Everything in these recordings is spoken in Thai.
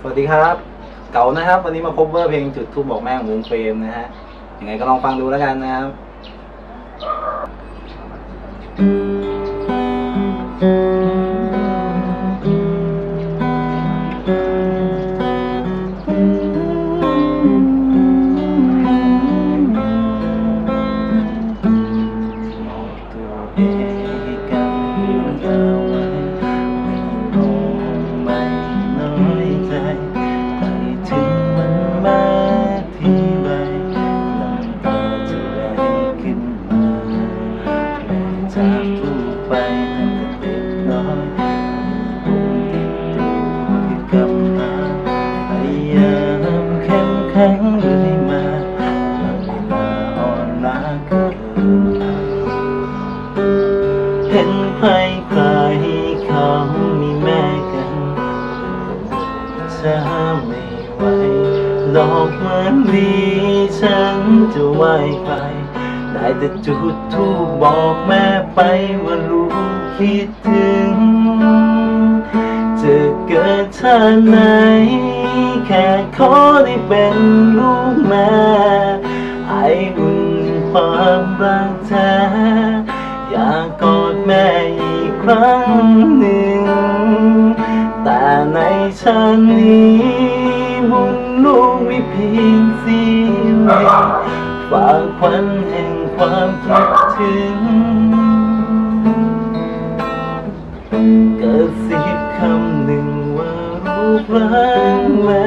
สวัสดีครับ เก่านะครับ วันนี้มาพบเวอร์เพลงจุดทูบบอกแม่ของวงเฟรมนะฮะยังไงก็ลองฟังดูแล้วกันนะครับ ม้ากทุกไปตั้งแต่เด็กน้อยปุ่มติดตัวคือกำมาพยายามเข้มแข็งเรื่อยมาบางเวลาอ่อนล้าเกินไปเห็นใครใครเขามีแม่กันจะไม่ไหวหลอกเหมือนดีฉันจะไหวใคร ได้แต่จุดทูบบอกแม่ไปว่าลูกคิดถึง จะเกิดชาติไหน แค่ขอได้เป็นลูกแม่ไออุ่นความรักแท้อยากกอดแม่อีกครั้งหนึ่ง แต่ในชาตินี้บุญลูกมีเพียงสี้ยวฝากควันแห่ง ความคิดถึง เกระซิบคำหนึ่งว่ารูปรักแม่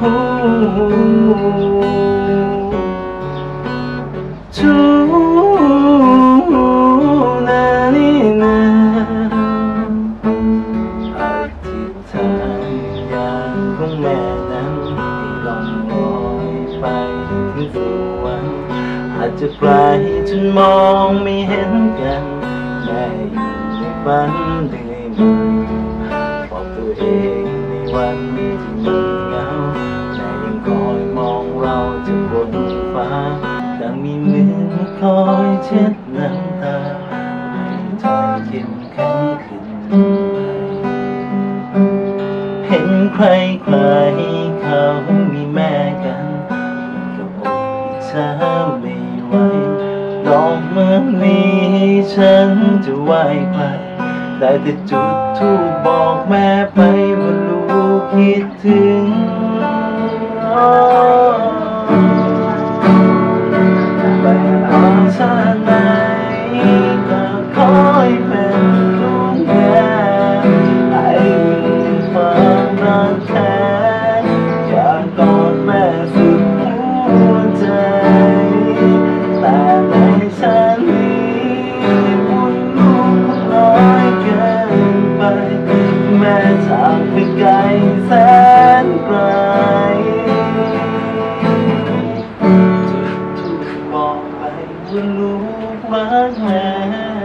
ฮู้ชูนานี่นาอธิษฐานอย่างของแม่นั้นให้ลองลอยไป ถึงสวรรค์อาจจะไกลจนมองไม่เห็นกันแม่อยู่ในฝันเรื่อยมบอกตัวเองในวันที่มีเหงาแม่ยังคอยมองเราจากบนฟ้าดังมีมือคอยเช็ดน้ำตาให้ใจเข้มแข็งขึ้นไปเห็นใครใครเขามีแม่กัน ธอไม่ไหวดอกเมื่อนี้ฉันจะไหวไปได้แต่จุดทูบบอกแม่ไป ไกลจะถูกบอกไปว่ารู้มากมาย